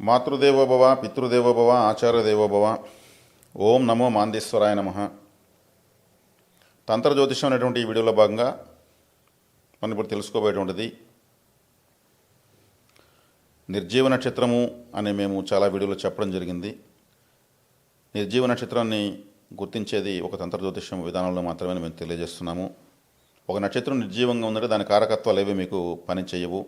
మాతృదేవోభవ పితృదేవోభవ ఆచార్యదేవోభవ ఓం నమో మాందేశ్వరాయ నమ. తంత్ర జ్యోతిషం అనేటువంటి ఈ వీడియోలో భాగంగా మనం ఇప్పుడు తెలుసుకోబోయేటువంటిది నిర్జీవ నక్షత్రము అని మేము చాలా వీడియోలో చెప్పడం జరిగింది. నిర్జీవ నక్షత్రాన్ని గుర్తించేది ఒక తంత్ర జ్యోతిషం విధానంలో మాత్రమే మేము తెలియజేస్తున్నాము. ఒక నక్షత్రం నిర్జీవంగా ఉందంటే దాని కారకత్వాలు ఏవి మీకు పని చేయవు.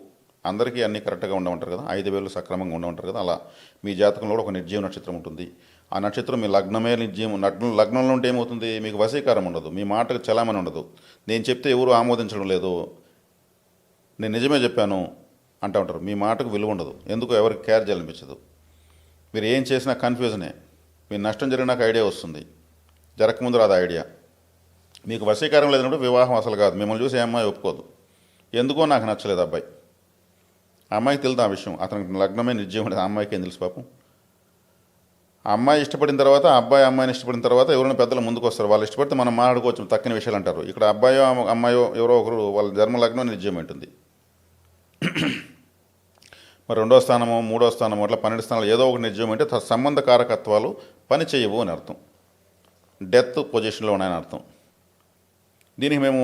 అందరికీ అన్నీ కరెక్ట్గా ఉండమంటారు కదా ఐదు వేలు సక్రమంగా ఉండమంటారు కదా అలా మీ జాతకంలో కూడా ఒక నిర్జీవ నక్షత్రం ఉంటుంది. ఆ నక్షత్రం మీ లగ్నమే నిర్జీవం లగ్నం లగ్నంలో ఉంటే ఏమవుతుంది? మీకు వశీకారం ఉండదు మీ మాటకు చలామణి ఉండదు. నేను చెప్తే ఎవరు ఆమోదించడం లేదు. నేను నిజమే చెప్పాను అంటూ ఉంటారు. మీ మాటకు విలువ ఉండదు. ఎందుకు ఎవరికి కేర్ చేయాలనిపించదు. మీరు ఏం చేసినా కన్ఫ్యూజనే మీ నష్టం జరిగినాక ఐడియా వస్తుంది. జరగకముందు రాదు ఐడియా మీకు వశీకారం లేదన్నప్పుడు వివాహం అసలు కాదు. మిమ్మల్ని చూసి ఏ అమ్మాయి ఒప్పుకోదు. ఎందుకో నాకు నచ్చలేదు అబ్బాయి. ఆ అమ్మాయికి తెలుదు ఆ విషయం? అతనికి లగ్నమే నిర్జీవం అనేది ఆ అమ్మాయికి ఏం తెలుసు పాపం? ఆ అమ్మాయి ఇష్టపడిన తర్వాత ఆ అబ్బాయి అమ్మాయిని ఇష్టపడిన తర్వాత ఎవరైనా పెద్దలు ముందుకు వస్తారు. వాళ్ళు ఇష్టపడితే మనం మాట్లాడుకోవచ్చు తక్కిన విషయాలు అంటారు. ఇక్కడ అబ్బాయో అమ్మాయో ఎవరో ఒకరు వాళ్ళ జన్మ లగ్నం నిర్జీవం ఉంటుంది. మరి రెండో స్థానమో మూడో స్థానమో అట్లా పన్నెండు స్థానాలు ఏదో ఒకటి నిర్జీవం అంటే సంబంధ కారకత్వాలు పని చేయవు అని అర్థం. డెత్ పొజిషన్లో ఉన్నాయని అర్థం. దీనికి మేము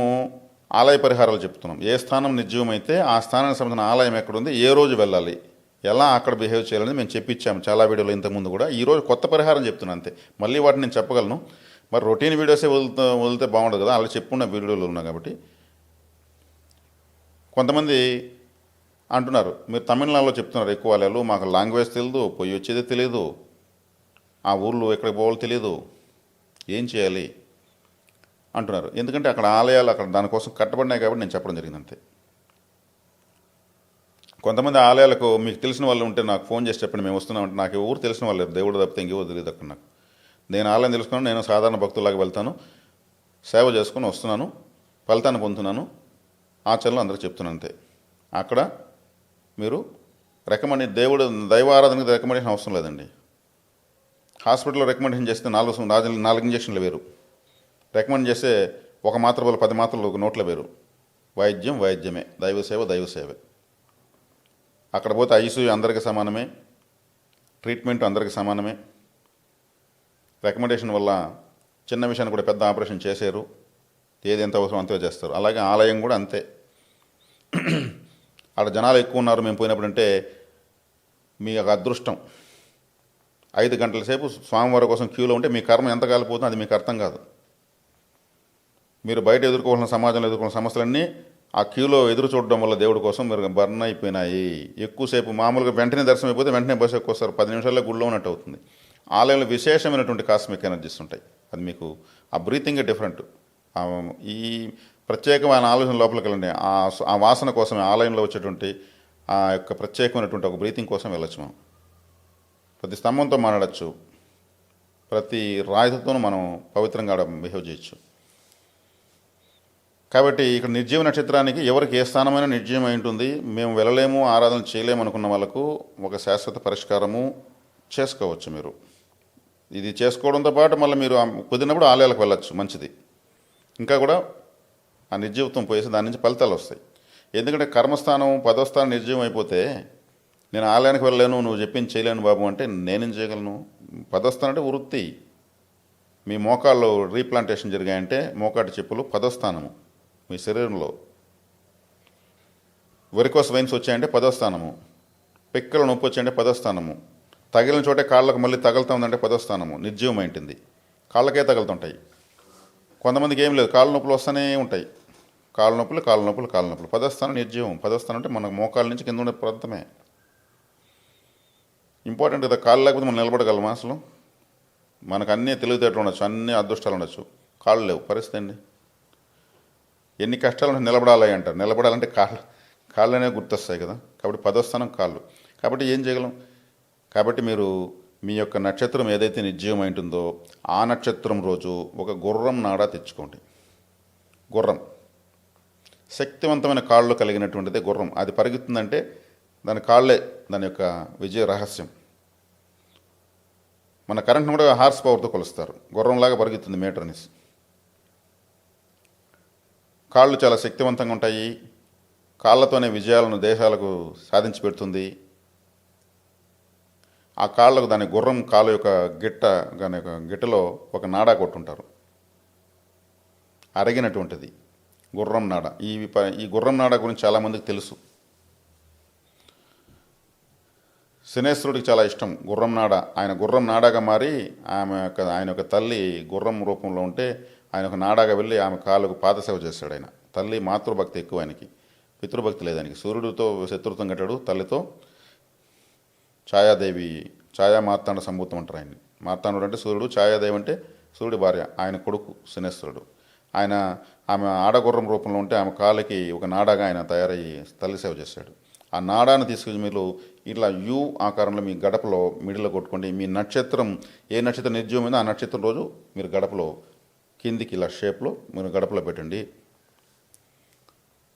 ఆలయ పరిహారాలు చెప్తున్నాం. ఏ స్థానం నిర్జీవమైతే ఆ స్థానానికి సంబంధించిన ఆలయం ఎక్కడుంది ఏ రోజు వెళ్ళాలి ఎలా అక్కడ బిహేవ్ చేయాలని మేము చెప్పించాము చాలా వీడియోలు ఇంతకుముందు కూడా. ఈ రోజు కొత్త పరిహారం చెప్తున్నాను అంతే. మళ్ళీ వాటిని నేను చెప్పగలను. మరి రొటీన్ వీడియోసే వదులుతా వదిలితే బాగుండదు కదా. అలా చెప్పుకున్న వీడియోలు ఉన్నాయి కాబట్టి. కొంతమంది అంటున్నారు మీరు తమిళనాడులో చెప్తున్నారు ఎక్కువ వాళ్ళు మాకు లాంగ్వేజ్ తెలియదు పోయి వచ్చేది తెలియదు ఆ ఊర్లో ఎక్కడికి పోవాలో తెలియదు ఏం చేయాలి? అంటున్నారు. ఎందుకంటే అక్కడ ఆలయాలు అక్కడ దానికోసం కట్టబడినాయి కాబట్టి నేను చెప్పడం జరిగింది అంతే. కొంతమంది ఆలయాలకు మీకు తెలిసిన వాళ్ళు ఉంటే నాకు ఫోన్ చేసి చెప్పండి మేము వస్తున్నాం అంటే నాకు ఊరు తెలిసిన వాళ్ళు దేవుడు తప్పితే ఇంకెవరు తెలియదు అక్కడ నాకు. నేను ఆలయం తెలుసుకున్నాను నేను సాధారణ భక్తులాగా వెళ్తాను. సేవ చేసుకుని వస్తున్నాను ఫలితాన్ని పొందుతున్నాను. ఆచరణలో అందరూ చెప్తున్నాను అంతే. అక్కడ మీరు రికమెండ్ దేవుడు దైవ ఆరాధనకి రికమెండేషన్ అవసరం లేదండి. హాస్పిటల్లో రికమెండేషన్ చేస్తే నాలుగు నాలుగు నాలుగు ఇంజక్షన్లు వేరు. రికమెండ్ చేసే ఒక మాత్ర వల్ల పది మాత్రలు ఒక నోట్ల వేరు. వైద్యం వైద్యమే. దైవ సేవ దైవ సేవే. అక్కడ పోతే ఐసీయూ అందరికీ సమానమే. ట్రీట్మెంట్ అందరికీ సమానమే. రికమెండేషన్ వల్ల చిన్న విషయాన్ని కూడా పెద్ద ఆపరేషన్ చేశారు ఏది ఎంత అవసరం అంతే చేస్తారు. అలాగే ఆలయం కూడా అంతే. అక్కడ జనాలు ఎక్కువ ఉన్నారు మేము పోయినప్పుడు అంటే మీ యొక్క అదృష్టం. ఐదు గంటల సేపు స్వామివారి కోసం క్యూలో ఉంటే మీ కర్మ ఎంత కాలిపోతుందో అది మీకు అర్థం కాదు. మీరు బయట ఎదుర్కోవాల్సిన సమాజంలో ఎదుర్కొన్న సమస్యలన్నీ ఆ క్యూలో ఎదురు చూడడం వల్ల దేవుడి కోసం మీరు బర్న్ అయిపోయినాయి. ఎక్కువసేపు మామూలుగా వెంటనే దర్శనం అయిపోతే వెంటనే బస్సు ఎక్కువస్తారు పది నిమిషాల్లో గుళ్ళో ఉన్నట్టు అవుతుంది. ఆలయంలో విశేషమైనటువంటి కాస్మిక్ ఎనర్జీస్ ఉంటాయి. అది మీకు ఆ బ్రీతింగ్ డిఫరెంట్. ఈ ప్రత్యేకమైన ఆలోచన లోపలికి వెళ్ళండి. ఆ ఆ వాసన కోసమే ఆలయంలో వచ్చేటువంటి ఆ యొక్క ప్రత్యేకమైనటువంటి ఒక బ్రీతింగ్ కోసం వెళ్ళచ్చు మనం. ప్రతి స్తంభంతో మాట్లాడచ్చు. ప్రతి రాయితోనూ మనం పవిత్రంగా బిహేవ్ చేయొచ్చు. కాబట్టి ఇక్కడ నిర్జీవ నక్షత్రానికి ఎవరికి ఏ స్థానమైనా నిర్జీవమై ఉంటుంది. మేము వెళ్ళలేము ఆరాధన చేయలేము అనుకున్న వాళ్ళకు ఒక శాశ్వత పరిష్కారము చేసుకోవచ్చు మీరు. ఇది చేసుకోవడంతో పాటు మళ్ళీ మీరు కుదిరినప్పుడు ఆలయాలకు వెళ్ళొచ్చు మంచిది. ఇంకా కూడా ఆ నిర్జీవితం పోయేసి దాని నుంచి ఫలితాలు వస్తాయి. ఎందుకంటే కర్మస్థానం పదో స్థానం నిర్జీవం అయిపోతే నేను ఆలయానికి వెళ్ళలేను నువ్వు చెప్పింది చేయలేను బాబు అంటే నేనేం చేయగలను? పదస్థానం అంటే వృత్తి. మీ మోకాళ్ళు రీప్లాంటేషన్ జరిగాయంటే మోకాటి చెప్పులు పదస్థానము మీ శరీరంలో వెరికోస్ వైన్స్ వచ్చాయంటే పదో స్థానము. పిక్కల నొప్పి వచ్చాయంటే పదో స్థానము. తగిలిన చోటే కాళ్ళకు మళ్ళీ తగులుతుందంటే పదో స్థానము. నిర్జీవమైంటుంది కాళ్ళకే తగులుతుంటాయి. కొంతమందికి ఏం లేదు. కాళ్ళ నొప్పులు వస్తూనే ఉంటాయి. కాళ్ళ నొప్పులు కాళ్ళ నొప్పులు కాళ్ళ నొప్పులు. పదస్థానం నిర్జీవం. పదస్థానం అంటే మన మోకాళ్ళ నుంచి కింద ఉండే ప్రాంతమే ఇంపార్టెంట్ కదా కాళ్ళు లేకపోతే మనం నిలబడగలమా అసలు. మనకు అన్నీ తెలివితేటలు ఉండొచ్చు అన్ని అదృష్టాలు ఉండొచ్చు. కాళ్ళు లేవు. పరిస్థితి అండి ఎన్ని కష్టాలు నిలబడాలి అంటారు. నిలబడాలంటే కాళ్ళు కాళ్ళనే గుర్తొస్తాయి కదా. కాబట్టి పదోస్థానం కాళ్ళు. కాబట్టి ఏం చేయగలం? కాబట్టి మీరు మీ యొక్క నక్షత్రం ఏదైతే నిర్జీవం ఉంటుందో ఆ నక్షత్రం రోజు ఒక గుర్రం నాడా తెచ్చుకోండి. గుర్రం. శక్తివంతమైన కాళ్ళు కలిగినటువంటిదే గుర్రం. అది పరిగెత్తుందంటే దాని కాళ్ళే దాని యొక్క విజయ రహస్యం. మన కరెంట్ను కూడా హార్స్ పవర్తో కొలుస్తారు. గుర్రంలాగా పరిగెత్తుంది మీటర్ అనేసి. కాళ్ళు చాలా శక్తివంతంగా ఉంటాయి. కాళ్ళతోనే విజయాలను దేశాలకు సాధించి పెడుతుంది. ఆ కాళ్ళకు దాని గుర్రం కాలు యొక్క గిట్ట దాని యొక్క గిట్టలో ఒక నాడా కొట్టుంటారు. అరగినటువంటిది. గుర్రం నాడ. ఈ ప- ఈ గుర్రం నాడ గురించి చాలామందికి తెలుసు. శనేశ్వరుడికి చాలా ఇష్టం. గుర్రం నాడ. ఆయన గుర్రం నాడాగా మారి ఆమె యొక్క ఆయన యొక్క తల్లి గుర్రం రూపంలో ఉంటే ఆయన ఒక నాడాగా వెళ్ళి ఆమె కాళ్ళకు పాదసేవ చేస్తాడు ఆయన. తల్లి మాతృభక్తి ఎక్కువ ఆయనకి. పితృభక్తి లేదు ఆయనకి. సూర్యుడితో శత్రుత్వం కట్టాడు తల్లితో. ఛాయాదేవి ఛాయా మార్తాండ సంభూతం అంటారు ఆయన్ని. మార్తాండుడు అంటే సూర్యుడు ఛాయాదేవి అంటే సూర్యుడి భార్య ఆయన కొడుకు శనేశ్వరుడు. ఆయన ఆమె ఆడగుర్రం రూపంలో ఉంటే ఆమె కాళ్ళకి ఒక నాడాగా ఆయన తయారయ్యి తల్లి సేవ చేశాడు ఆ నాడాను తీసుకొచ్చి మీరు ఇట్లా యూ ఆకారంలో మీ గడపలో మిడిలో కొట్టుకోండి. మీ నక్షత్రం ఏ నక్షత్రం నిర్జీవమైందో ఆ నక్షత్రం రోజు మీరు గడపలో కిందికి ఇలా షేప్లో మీరు గడపలో పెట్టండి.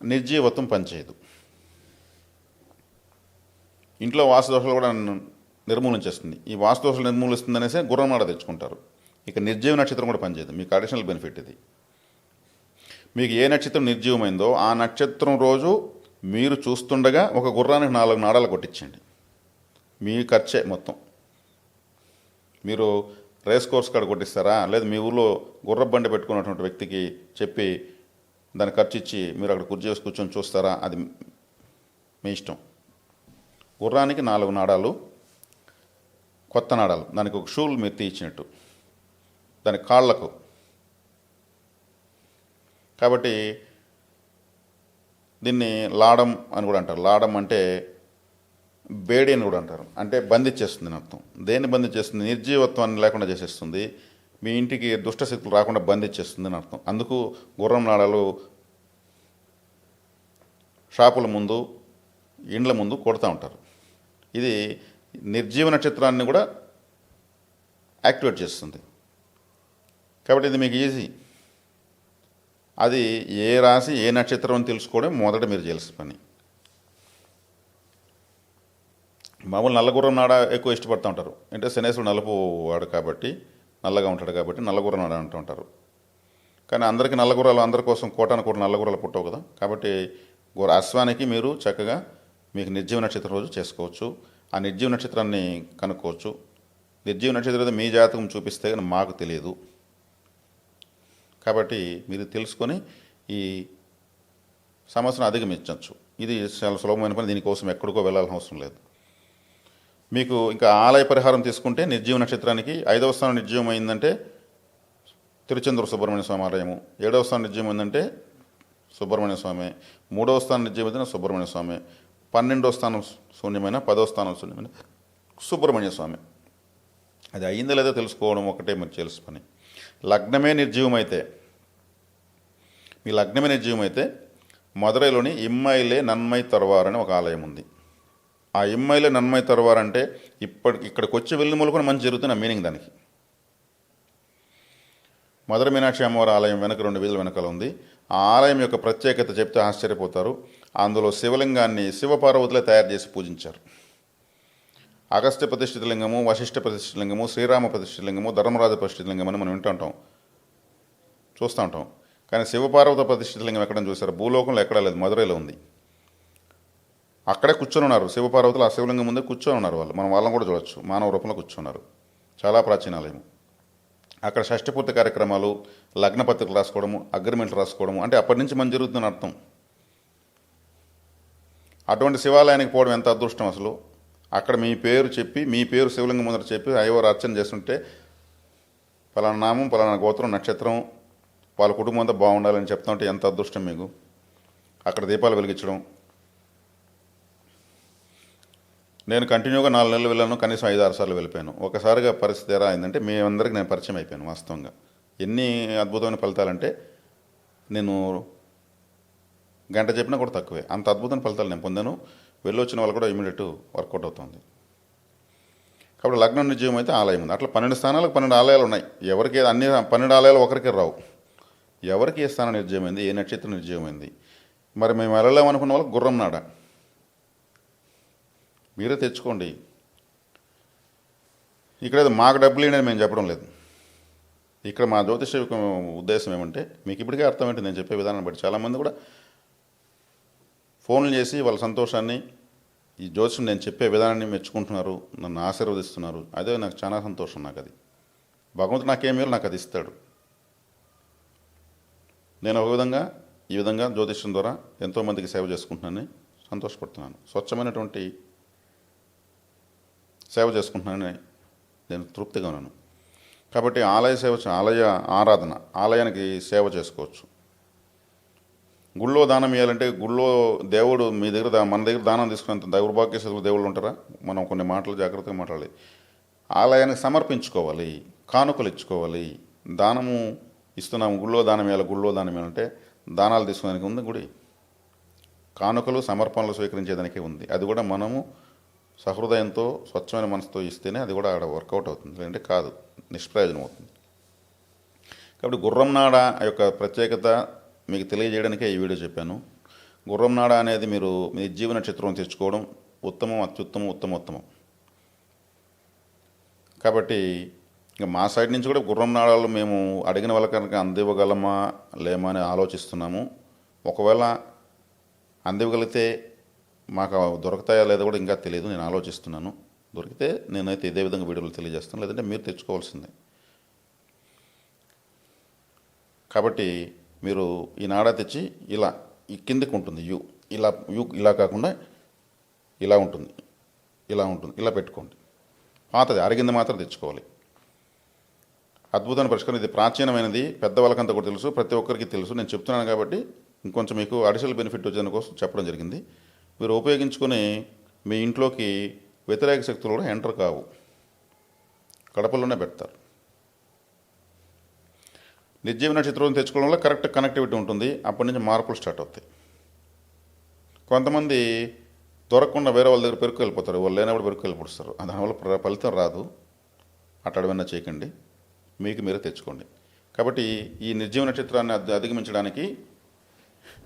నిర్జీవత్వం పనిచేయదు. ఇంట్లో వాసుదోషాలు కూడా నిర్మూలన నిర్మూలించేస్తుంది ఈ వాసుదోషాలు నిర్మూలిస్తుంది అనేసి గుర్రం తెచ్చుకుంటారు. ఇక నిర్జీవ నక్షత్రం కూడా పనిచేయదు. మీకు అడిషనల్ బెనిఫిట్ ఇది. మీకు ఏ నక్షత్రం నిర్జీవమైందో ఆ నక్షత్రం రోజు మీరు చూస్తుండగా ఒక గుర్రానికి నాలుగు నాడాలు కొట్టించండి. మీ ఖర్చే మొత్తం. మీరు రేస్ కోర్స్ కాడ కొట్టిస్తారా? లేదా మీ ఊళ్ళో గుర్ర బండి పెట్టుకున్నటువంటి వ్యక్తికి చెప్పి దాన్ని ఖర్చు ఇచ్చి మీరు అక్కడ కుర్చీ వేసి కూర్చొని చూస్తారా? అది మీ ఇష్టం. గుర్రానికి నాలుగు నాడాలు కొత్త నాడాలు. దానికి ఒక షూలు మీరు తీయించినట్టు దాని కాళ్ళకు. కాబట్టి దీన్ని లాడం అని కూడా అంటారు. లాడం అంటే బేడి అని కూడా అంటారు. అంటే బంధించేస్తుంది అని అర్థం దేన్ని బంధించేస్తుంది? నిర్జీవత్వాన్ని లేకుండా చేసేస్తుంది. మీ ఇంటికి దుష్టశక్తులు రాకుండా బంధించేస్తుంది అని అర్థం. అందుకు గుర్రం నాడాలు షాపుల ముందు ఇండ్ల ముందు కొడుతూ ఉంటారు. ఇది నిర్జీవ నక్షత్రాన్ని కూడా యాక్టివేట్ చేస్తుంది. కాబట్టి ఇది మీకు ఈజీ. అది ఏ రాశి ఏ నక్షత్రం అని తెలుసుకోవడం మొదట మీరు చేయాల్సిన పని. మామూలు నల్లగుర్రం నాడ ఎక్కువ ఇష్టపడుతూ ఉంటారు. అంటే శనేశ్వరుడు నలుపు వాడు కాబట్టి నల్లగా ఉంటాడు కాబట్టి నల్లగుర్రం నాడ అంటూ ఉంటారు. కానీ అందరికీ నల్లగుర్రాలు అందరి కోసం కోటాను కోట నల్లగుర్రాలు పుట్టవు కదా. కాబట్టి గుర్ర అశ్వానికి మీరు చక్కగా మీకు నిర్జీవ నక్షత్రం రోజు చేసుకోవచ్చు. ఆ నిర్జీవ నక్షత్రాన్ని కనుక్కోవచ్చు. నిర్జీవ నక్షత్రం మీ జాతకం చూపిస్తే కానీ మాకు తెలియదు. కాబట్టి మీరు తెలుసుకొని ఈ సమస్యను అధిగమించవచ్చు ఇది చాలా సులభమైన పని. దీనికోసం ఎక్కడికో వెళ్ళాల్సిన అవసరం లేదు. మీకు ఇంకా ఆలయ పరిహారం తీసుకుంటే నిర్జీవ నక్షత్రానికి ఐదవ స్థానం నిర్జీవం అయిందంటే తిరుచెందూరు సుబ్రహ్మణ్య స్వామి ఆలయము. ఏడవ స్థానం నిర్జీవం ఏంటంటే సుబ్రహ్మణ్య స్వామి. మూడవ స్థానం నిర్జయం అయితే సుబ్రహ్మణ్య స్వామి. పన్నెండవ స్థానం శూన్యమైన పదవ స్థానం శూన్యమైన సుబ్రహ్మణ్య స్వామి. అది అయిందో లేదో తెలుసుకోవడం ఒకటే మీరు తెలుసు పని. లగ్నమే నిర్జీవమైతే మీ లగ్నమే నిర్జీవమైతే మదురైలోని ఇమ్మాయిలే నన్మై తర్వార్ ఒక ఆలయం ఉంది. ఆ ఇమ్మైలే నన్మై తర్వార్ ఇప్పటి ఇక్కడికి వచ్చి వెళ్ళిన మూలకొని మంచి జరుగుతున్న మీనింగ్ దానికి. మధుర మీనాక్షి అమ్మవారి ఆలయం వెనక రెండు వీధుల వెనకాల ఉంది. ఆ ఆలయం యొక్క ప్రత్యేకత చెప్తే ఆశ్చర్యపోతారు. అందులో శివలింగాన్ని శివపార్వతులే తయారు చేసి పూజించారు. అగస్త్య ప్రతిష్ఠిత లింగము వశిష్ఠ ప్రతిష్ఠిత లింగము శ్రీరామ ప్రతిష్ఠిత లింగము ధర్మరాజ ప్రతిష్ఠిత లింగం అని మనం వింటుంటాం చూస్తూ ఉంటాం. కానీ శివపార్వత ప్రతిష్ఠిత లింగం ఎక్కడ చూసారు భూలోకంలో ఎక్కడా లేదు. మధురైలో ఉంది. అక్కడే కూర్చొని ఉన్నారు శివపార్వతులు ఆ శివలింగం ముందే కూర్చొని ఉన్నారు వాళ్ళు. మనం వాళ్ళని కూడా చూడొచ్చు. మానవ రూపంలో కూర్చున్నారు. చాలా ప్రాచీనాలయం అక్కడ షష్ఠపూర్తి కార్యక్రమాలు లగ్న పత్రికలు రాసుకోవడము అగ్రిమెంట్లు రాసుకోవడము అంటే అప్పటి నుంచి మనం జరుగుతుందని అర్థం. అటువంటి శివాలయానికి పోవడం ఎంత అదృష్టం అసలు? అక్కడ మీ పేరు చెప్పి మీ పేరు శివలింగం ముందర చెప్పి అయ్యవారు అర్చన చేస్తుంటే పలానా నామం పలానా గోత్రం నక్షత్రం వాళ్ళ కుటుంబం అంతా బాగుండాలని చెప్తా ఉంటే ఎంత అదృష్టం మీకు? అక్కడ దీపాలు వెలిగించడం నేను కంటిన్యూగా నాలుగు నెలలు వెళ్ళాను కనీసం ఐదు ఆరు సార్లు వెళ్ళిపోయాను. ఒకసారిగా పరిస్థితి ఎలా అయిందంటే మీ అందరికి నేను పరిచయం అయిపోయాను వాస్తవంగా. ఎన్ని అద్భుతమైన ఫలితాలంటే నేను గంట చెప్పినా కూడా తక్కువే. అంత అద్భుతమైన ఫలితాలు నేను పొందాను. వెళ్ళొచ్చిన వాళ్ళు కూడా ఇమీడియట్ వర్కౌట్ అవుతుంది. కాబట్టి లగ్నం నిజయం అయితే ఆలయం ఉంది. అట్లా పన్నెండు స్థానాలకు పన్నెండు ఆలయాలు ఉన్నాయి. ఎవరికి అన్ని పన్నెండు ఆలయాలు ఒకరికి రావు. ఎవరికి ఏ స్థానం నిర్జయమైంది ఏ నక్షత్రం నిర్జయమైంది మరి మేము వెళ్ళలేమనుకున్న వాళ్ళకి గుర్రం నాడ. మీరే తెచ్చుకోండి. ఇక్కడ మాకు డబ్బులు ఇవ్వండి మేము చెప్పడం లేదు. ఇక్కడ మా జ్యోతిష ఉద్దేశం ఏమంటే మీకు ఇప్పటికే అర్థమైంది నేను చెప్పే విధానం బట్టి. చాలామంది కూడా ఫోన్లు చేసి వాళ్ళ సంతోషాన్ని ఈ జ్యోతిషం నేను చెప్పే విధానాన్ని మెచ్చుకుంటున్నారు నన్ను ఆశీర్వదిస్తున్నారు. అదే నాకు చాలా సంతోషం నాకు అది. భగవంతుడు నాకేమీ నాకు అది ఇస్తాడు. నేను ఒక విధంగా ఈ విధంగా జ్యోతిష్యం ద్వారా ఎంతోమందికి సేవ చేసుకుంటున్నానని సంతోషపడుతున్నాను. స్వచ్ఛమైనటువంటి సేవ చేసుకుంటున్నానని నేను తృప్తిగా ఉన్నాను. కాబట్టి ఆలయ సేవ ఆలయ ఆరాధన ఆలయానికి సేవ చేసుకోవచ్చు. గుళ్ళో దానం ఇవ్వాలంటే గుళ్ళో దేవుడు మీ దగ్గర మన దగ్గర దానం తీసుకున్నంత దౌర్భాగ్యశతులు దేవుళ్ళు ఉంటారా? మనం కొన్ని మాటలు జాగ్రత్తగా మాట్లాడాలి. ఆలయానికి సమర్పించుకోవాలి కానుకలు ఇచ్చుకోవాలి. దానము ఇస్తున్నాము గుళ్ళో దానం ఇవ్వాలి గుళ్ళో దానం ఇవ్వాలంటే దానాలు తీసుకోవడానికి ఉంది గుడి. కానుకలు సమర్పణలు స్వీకరించేదానికి ఉంది. అది కూడా మనము సహృదయంతో స్వచ్ఛమైన మనసుతో ఇస్తేనే అది కూడా ఆడ వర్కౌట్ అవుతుంది. లేదంటే కాదు. నిష్ప్రయోజనం అవుతుంది. కాబట్టి గుర్రంనాడ యొక్క ప్రత్యేకత మీకు తెలియజేయడానికే ఈ వీడియో చెప్పాను. గుర్రంనాడ అనేది మీరు మీ జీవన చిత్రం తెచ్చుకోవడం ఉత్తమం అత్యుత్తమం ఉత్తమోత్తమం. కాబట్టి ఇంకా మా సైడ్ నుంచి కూడా గుర్రం నాడాలు మేము అడిగిన వాళ్ళ కనుక అందివ్వగలమా లేమా అని ఆలోచిస్తున్నాము. ఒకవేళ అందివ్వగలిగితే మాకు దొరుకుతాయా లేదా కూడా ఇంకా తెలియదు నేను ఆలోచిస్తున్నాను. దొరికితే నేనైతే ఇదే విధంగా వీడియోలు తెలియజేస్తాను లేదంటే మీరు తెచ్చుకోవాల్సిందే. కాబట్టి మీరు ఈ నాడా తెచ్చి ఇలా ఈ కిందికి ఉంటుంది యూ ఇలా యూ ఇలా కాకుండా ఇలా ఉంటుంది ఇలా ఉంటుంది ఇలా పెట్టుకోండి. పాతది అరిగింది మాత్రం తెచ్చుకోవాలి. అద్భుతమైన పరిష్కారం ఇది ప్రాచీనమైనది పెద్దవాళ్ళకంతా కూడా తెలుసు ప్రతి ఒక్కరికి తెలుసు నేను చెప్తున్నాను కాబట్టి ఇంకొంచెం మీకు అడిషనల్ బెనిఫిట్ వచ్చేదాని కోసం చెప్పడం జరిగింది. మీరు ఉపయోగించుకొని మీ ఇంట్లోకి వ్యతిరేక శక్తులు కూడా ఎంటర్ కావు. కడపలోనే పెడతారు. నిర్జీవ నక్షత్రం తెచ్చుకోవడం వల్ల కరెక్ట్ కనెక్టివిటీ ఉంటుంది. అప్పటి నుంచి మార్పులు స్టార్ట్ అవుతాయి. కొంతమంది దొరకకుండా వేరే వాళ్ళ దగ్గర పెరుకు వెళ్ళిపోతారు. వాళ్ళు లేనప్పుడు పెరుకు వెళ్ళిపోతారు. దానివల్ల ప్ర- ఫలితం రాదు. అట్టడమైనా చేయకండి. మీకు మీరే తెచ్చుకోండి. కాబట్టి ఈ నిర్జీవ నక్షత్రాన్ని అధిగమించడానికి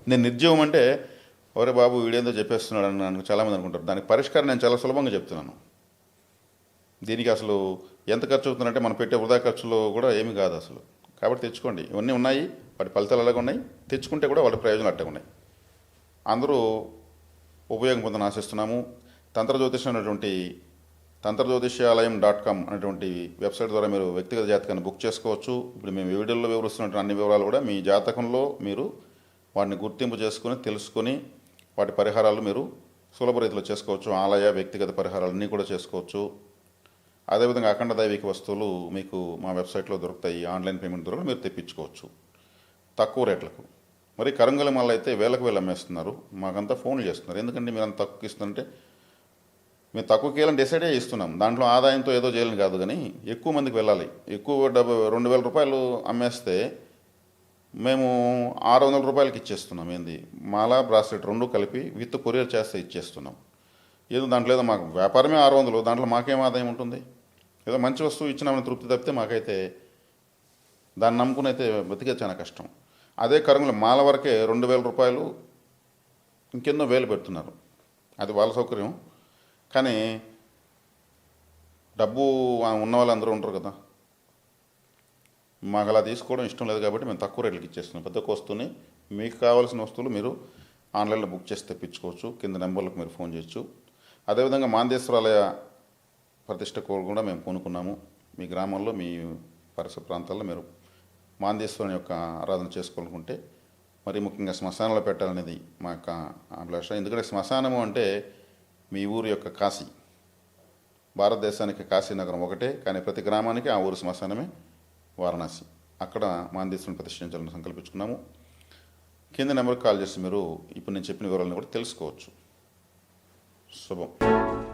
నేను నిర్జీవం అంటే ఒరే బాబు వీడేందో చెప్పేస్తున్నాడు అని నన్ను చాలామంది అనుకుంటారు. దానికి పరిష్కారం నేను చాలా సులభంగా చెప్తున్నాను. దీనికి అసలు ఎంత ఖర్చు అవుతుందంటే మనం పెట్టే వృధా ఖర్చులో కూడా ఏమి కాదు అసలు. కాబట్టి తెచ్చుకోండి. ఇవన్నీ ఉన్నాయి. వాటి ఫలితాలు అలాగే ఉన్నాయి. తెచ్చుకుంటే కూడా వాళ్ళ ప్రయోజనాలు అట్టగా ఉన్నాయి. అందరూ ఉపయోగం పొందని ఆశిస్తున్నాము. తంత్రజ్యోతిషం అనేటువంటి తంత్ర జ్యోతిష్యాలయం డాట్ కామ్ అనేటువంటి వెబ్సైట్ ద్వారా మీరు వ్యక్తిగత జాతకాన్ని బుక్ చేసుకోవచ్చు. ఇప్పుడు మేము వీడియోలో వివరిస్తున్నటువంటి అన్ని వివరాలు కూడా మీ జాతకంలో మీరు వాటిని గుర్తింపు చేసుకొని తెలుసుకొని వాటి పరిహారాలు మీరు సులభ రీతిలో చేసుకోవచ్చు. ఆలయ వ్యక్తిగత పరిహారాలన్నీ కూడా చేసుకోవచ్చు. అదేవిధంగా అఖండ దైవిక వస్తువులు మీకు మా వెబ్సైట్లో దొరుకుతాయి. ఆన్లైన్ పేమెంట్ ద్వారా మీరు తెప్పించుకోవచ్చు. తక్కువ రేట్లకు. మరి కరంగలి మళ్ళీ అయితే వేలకు వేలు అమ్మేస్తున్నారు. మాకంతా ఫోన్లు చేస్తున్నారు. ఎందుకంటే మీరు అంత తక్కువకి ఇస్తుంటే మేము తక్కువకి వెళ్ళని డిసైడే ఇస్తున్నాం దాంట్లో ఆదాయంతో ఏదో చేయాలని కాదు కానీ ఎక్కువ మందికి వెళ్ళాలి. ఎక్కువ డబ్బు రెండు వేల రూపాయలు అమ్మేస్తే మేము ఆరు వందల రూపాయలకి ఇచ్చేస్తున్నాం. ఏంది? మాలా బ్రాస్లెట్ రెండు కలిపి విత్ కొరియర్ చేస్తే ఇచ్చేస్తున్నాం. ఏదో దాంట్లో ఏదో మాకు వ్యాపారమే ఆరు వందలు దాంట్లో మాకేం ఆదాయం ఉంటుంది? ఏదో మంచి వస్తువు ఇచ్చినామని తృప్తి తప్పితే మాకైతే దాన్ని నమ్ముకుని అయితే బతికే చాలా కష్టం. అదే కరంగుల మాల వరకే రెండు వేల రూపాయలు ఇంకెన్నో వేలు పెడుతున్నారు. అది వాళ్ళ సౌకర్యం. కానీ డబ్బు ఉన్న వాళ్ళందరూ ఉంటారు కదా. మాకు అలా తీసుకోవడం ఇష్టం లేదు కాబట్టి మేము తక్కువ రేట్లకి ఇచ్చేస్తున్నాం. పెద్ద ఒక్క వస్తువుని మీకు కావాల్సిన వస్తువులు మీరు ఆన్లైన్లో బుక్ చేసి తెప్పించుకోవచ్చు. కింద నెంబర్లకు మీరు ఫోన్ చేయొచ్చు. అదేవిధంగా మాందేశ్వరాలయ ప్రతిష్ట కూడా మేము కొనుక్కున్నాము. మీ గ్రామంలో మీ పరిసర ప్రాంతాల్లో మీరు మాందేశ్వరుని యొక్క ఆరాధన చేసుకోవాలనుకుంటే మరి ముఖ్యంగా శ్మశానంలో పెట్టాలనేది మా యొక్క అభిలాష. ఎందుకంటే శ్మశానము అంటే మీ ఊరి యొక్క కాశీ. భారతదేశానికి కాశీ నగరం ఒకటే కానీ ప్రతి గ్రామానికి ఆ ఊరు శ్మశానమే. వారణాసి. అక్కడ మాందేశ్వరం ప్రతిష్ఠించాలని సంకల్పించుకున్నాము. కింద నెంబర్కి కాల్ చేసి మీరు ఇప్పుడు నేను చెప్పిన వివరాలను కూడా తెలుసుకోవచ్చు. శుభం.